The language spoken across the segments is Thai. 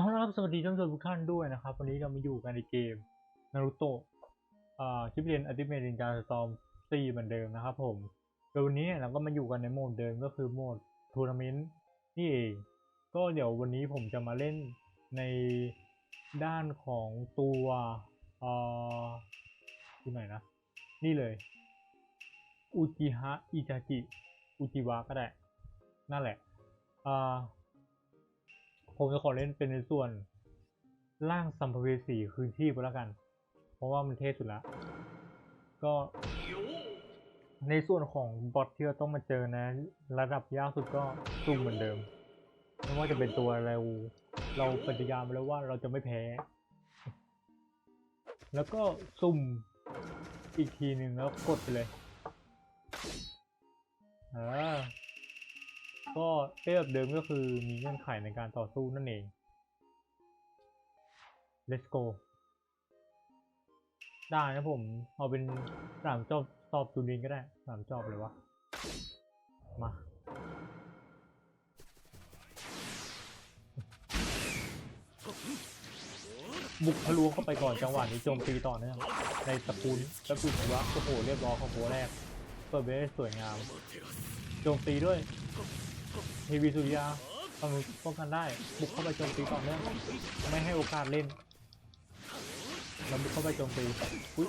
เอาละครับสวัสดีท่านผู้ชมทุกท่านด้วยนะครับ วันนี้เรามาอยู่กันในเกมนารูโตะอ่าคลิปเรียนอัติเมตินจาสตอมซีเหมือนเดิมนะครับผมโดยวันนี้เราก็มาอยู่กันในโหมดเดิมก็คือโหมดทัวร์นาเมนต์นี่เองก็เดี๋ยววันนี้ผมจะมาเล่นในด้านของตัวอ่าที่ไหนนะ นี่เลยอุจิฮะอิจาจิอุจิวะก็ได้ นั่นแหละอ่า ผมจะขอเล่นเป็นในส่วนร่างสัมภเวสีคืนชีพไปแล้วกัน เพราะว่ามันเท่สุดละก็ในส่วนของบอทที่เราต้องมาเจอนะ ระดับยากสุดก็ซุ่มเหมือนเดิมไม่ว่าจะเป็นตัวอะไรเราปฏิญาณไปแล้วว่าเราจะไม่แพ้ แล้วก็ซุ่มอีกทีหนึ่งแล้วกดไปเลยเออ ก็เทียบเดิมก็คือมีเงื่อนไขในการต่อสู้นั่นเอง let's go ได้นะผม เอาเป็นสามจอบสอบตูนินก็ได้สามจอบเลยวะ มา บุกทะลวงเข้าไปก่อนจังหวะนี้โจมตีต่อเนื่องในตระกูลตระกูลวะโอ้โหเรียบร้อยของโบแรกเปิดไปได้สวยงาม โจมตีด้วย เทวีสุริยาฝั่งนู้นป้องกันได้บุกเข้าไปโจมตีต่อเนื่องไม่ให้โอกาสเล่นเราบุกเข้าไปโจมตีอุ้ย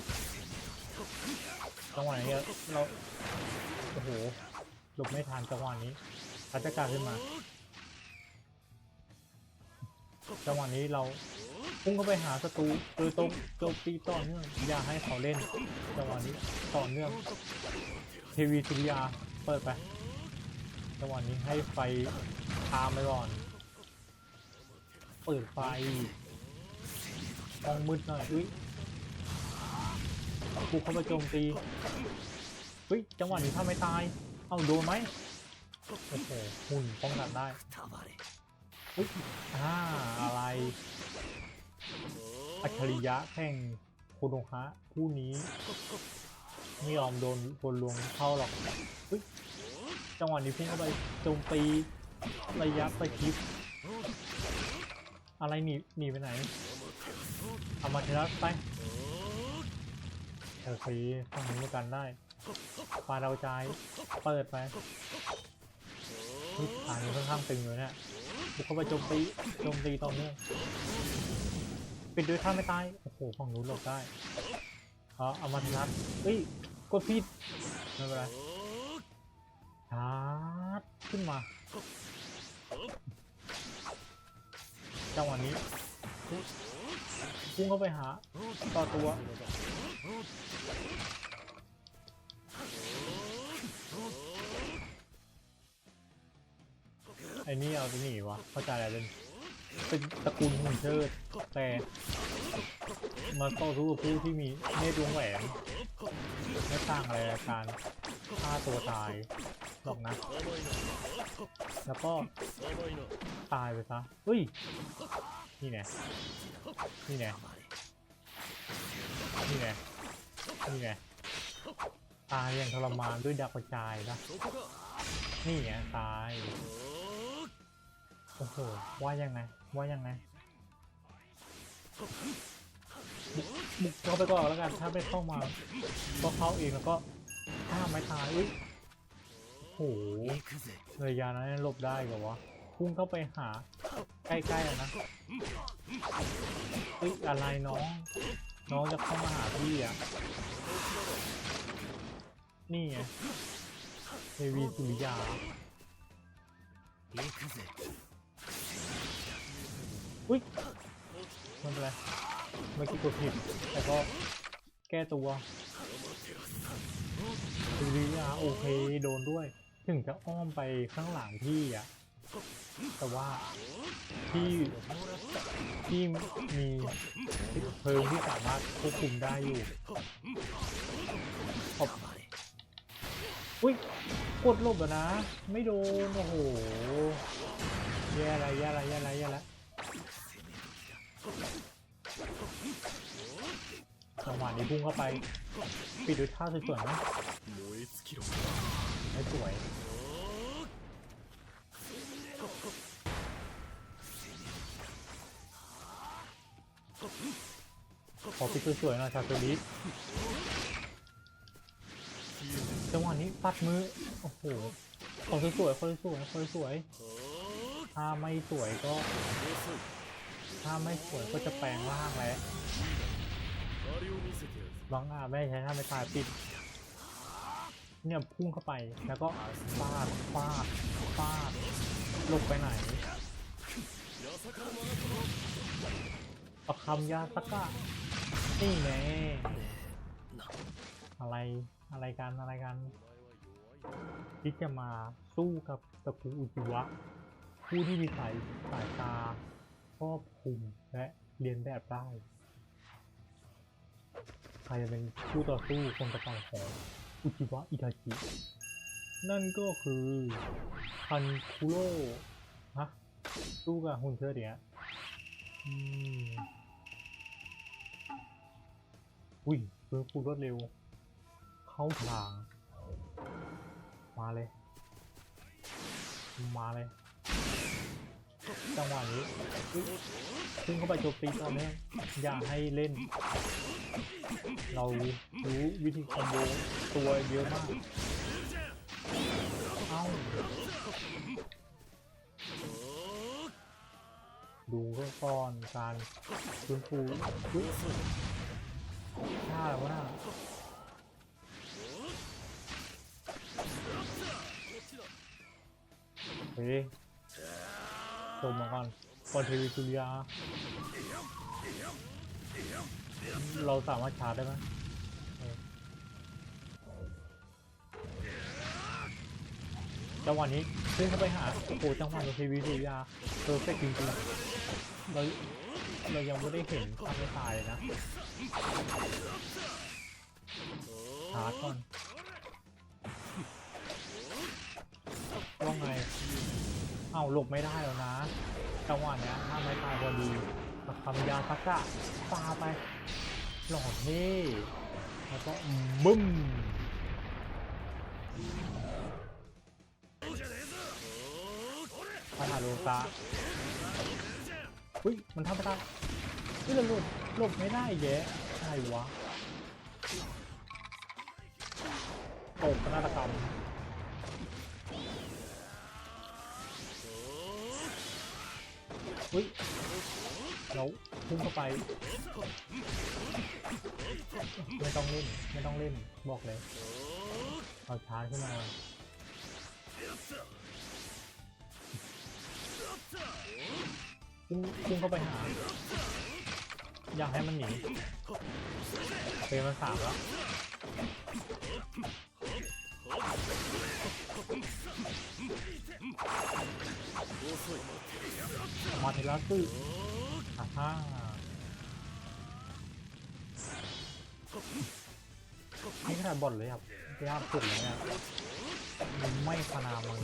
จังหวะนี้เราโอ้โหหลบไม่ทันจังหวะนี้พัฒการขึ้นมาจังหวะนี้เราพุ่งเข้าไปหาศัตรูโดยตรงโจมตีต่อเนื่องอย่าให้เขาเล่นจังหวะนี้ต่อเนื่องเทวีสุริยาเปิดไป จังหวะนี้ให้ไฟตามไปก่อน เปิดไฟมองมืดหน่อยอุ้ยบุกเข้าไปโจมตีเฮ้ยจังหวะนี้ถ้าไม่ตาย เอาโดนไหมโอ้โหหุ่นป้องกันได้อุ้ยอ่าอะไรอัจฉริยะแห่งโคโนฮะผู้นี้ไม่ยอมโดนโดนลวงเข้าหรอกอุ้ย จังหวะนี้พุ่งเข้าไปโจมตีระยะประชิดอะไรหนีหนีไปไหนเอามาเทลัสไปโอเคฝั่งนี้กันได้ปลาเราใจเปิดไปนี่ทานี้ค่อนข้างตึงอยู่เนี่ยบุกเข้าไปโจมตีโจมตีต่อเนื่องปิดด้วยท่าไม่ตายโอ้โหฝั่งนู้นหลบได้เอาเอามาเทลัสเฮ้ยกดผิดไม่เป็นไร ขึ้นมาจังหวะนี้พุ่งเข้าไปหาต่อตัวไอ้นี่เอาไปหนีวะเข้าใจอะไรเป็น เป็นตระกูลหุ่นเชิด แต่มาต่อสู้กับผู้ที่มีเนตรวงแหวนไม่ต่างอะไรกับการฆ่าตัวตายหรอกนะ แล้วก็ตายไปซะเฮ้ย นี่แน่นี่แน่นี่แน่นี่แน่ตายอย่างทรมานด้วยดักกระจายนะนี่ไงตาย โอ้โห ว่ายังไง ว่ายังไง บุกเข้าไปก่อนแล้วกัน ถ้าไม่เข้ามา ก็เข้าเองแล้วก็ถ้าไม่ตายอุ้ยโอ้โหระยะนั้นหลบได้เหรอวะ พุ่งเข้าไปหา ใกล้ๆนะเฮ้ยอะไรน้อง น้องจะเข้ามาหาพี่อะ นี่ไงเทวีสุริยา อุ้ยมันเป็นไรเมื่อกี้กดผิดแต่ก็แก้ตัวสุริยาโอเคโดนด้วย ถึงจะอ้อมไปข้างหลังพี่อะแต่ว่าพี่พี่มีเพลิงที่สามารถควบคุมได้อยู่ขอบอุ้ยกดลบอะนะ ไม่โดน โอ้โห แย่ละแย่ละแย่ละแย่ละ จังหวะนี้พุ่งเข้าไปปิดด้วยท่าสวยๆนะไม่สวยขอปิดสวยๆหน่อยชาคริสจังหวะนี้ปัดมือ โอ้โหขอสวยๆขอสวยๆขอสวย ถ้าไม่สวยก็ ถ้าไม่สวยก็จะแปลงร่างแล้ว ลองอะไม่ใช้ท่าไม่ตายปิด เนี่ยพุ่งเข้าไปแล้วก็ฟาดฟาดฟาดหลบไปไหนประคำยาสก้านี่ไงอะไรอะไรกันอะไรกันที่จะมาสู้กับตะกูอุจิวะ ผู้ที่มีสายสายตาครอบคุมและเรียนแบบได้ รจะเป็นผู้ต่อสู้คนต่อไปของอุจิวะอิทาจินั่นก็คือคันคุโร่ฮะสู้กับหุ่นเชิดเนี้ยอืมอุ้ยเพิ่งฟูรวดเร็ว เข้าทาง มาเลย มาเลย จังหวะนี้อุ๊ยขึ้นเข้าไปโจมตีตอนนี้อย่าให้เล่น เรารู้วิธีคอมโบตัวเยอะมากเอ้าดูก็ก่อนการฟื้นฟูอุ๊ยท่าแล้วะน่าเฮ้ยชมมาก่อนก่อนเทวิจุลิยา เราสามารถชาร์จได้ไหมจังหวะนี้ขึ้นเข้าไปหาโอ้โหจังหวะนี้เทวิจุลิยาเพอร์เฟกต์จริงๆเราเรายังไม่ได้เห็นทำไม่ตายเลยนะชาร์จก่อนว่าไง เอ้าหลบไม่ได้แล้วนะ จังหวะนี้ถ้าไม่ตายพอดี กับคำยาสักกะปาไป หล่อเท่แล้วก็บึ้มปัญหาดวงตาอุ้ย มันทำไม่ได้เฮ้ยเราหลบหลบไม่ได้แยะใช่วะโอกนาฏกรรมอุ้ย เราพุ่งเข้าไปไม่ต้องเล่นไม่ต้องเล่นบอกเลยเอาชาร์จขึ้นมาพุ่งพุ่งเข้าไปหา อยากให้มันหนีเป็นมันสามแล้ว มาเทลัสซึอ่าฮ่านี่ขนาดบอลเลยครับยากสุดเลยเนี่ยมันไม่พนามือ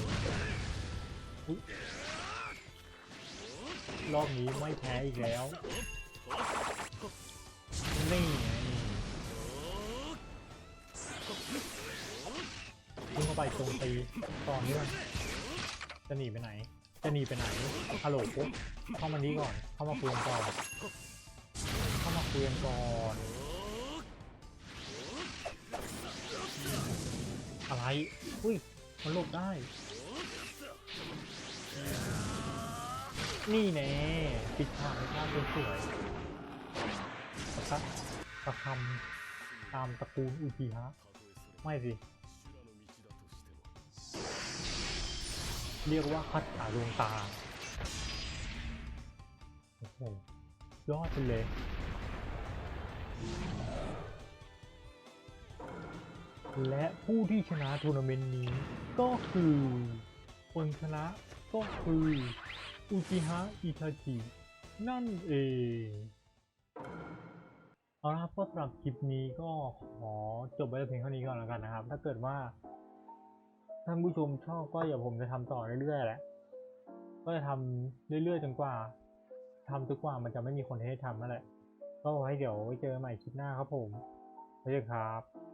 อุ๊ยรอบนี้ไม่แพ้อีกแล้วนี่ไงพุ่งเข้าไปโจมตีต่อเนื่องจะหนีไปไหน จะหนีไปไหนฮัลโหลปุ๊บเข้ามานี้ก่อน เข้ามาคุยกันก่อน เข้ามาคุยกันก่อนอะไร อุ้ย มันหลบได้ นี่แน่ปิดฉากในภาพสวยๆประคับประคำตามตระกูลอุจิฮะ ไม่สิ เรียกว่าคัดขาดวงตา โอ้โห ยอดไปเลยและผู้ที่ชนะทัวร์นาเมนต์นี้ก็คือคนชนะก็คืออุจิฮะอิทาจิ นั่นเอง เอาละครับก็สำหรับคลิปนี้ก็ขอจบไว้เพียงเท่านี้ก่อนแล้วกันนะครับ ถ้าเกิดว่า ท่านผู้ชมชอบก็อย่าผมจะทำต่อเรื่อยๆแหละ ก็จะทำเรื่อยๆจนกว่าทำจนกว่ามันจะไม่มีคนให้ทำนั่นแหละ ก็ไว้เดี๋ยวไว้เจอใหม่คลิปหน้าครับผมไว้เจอกันครับ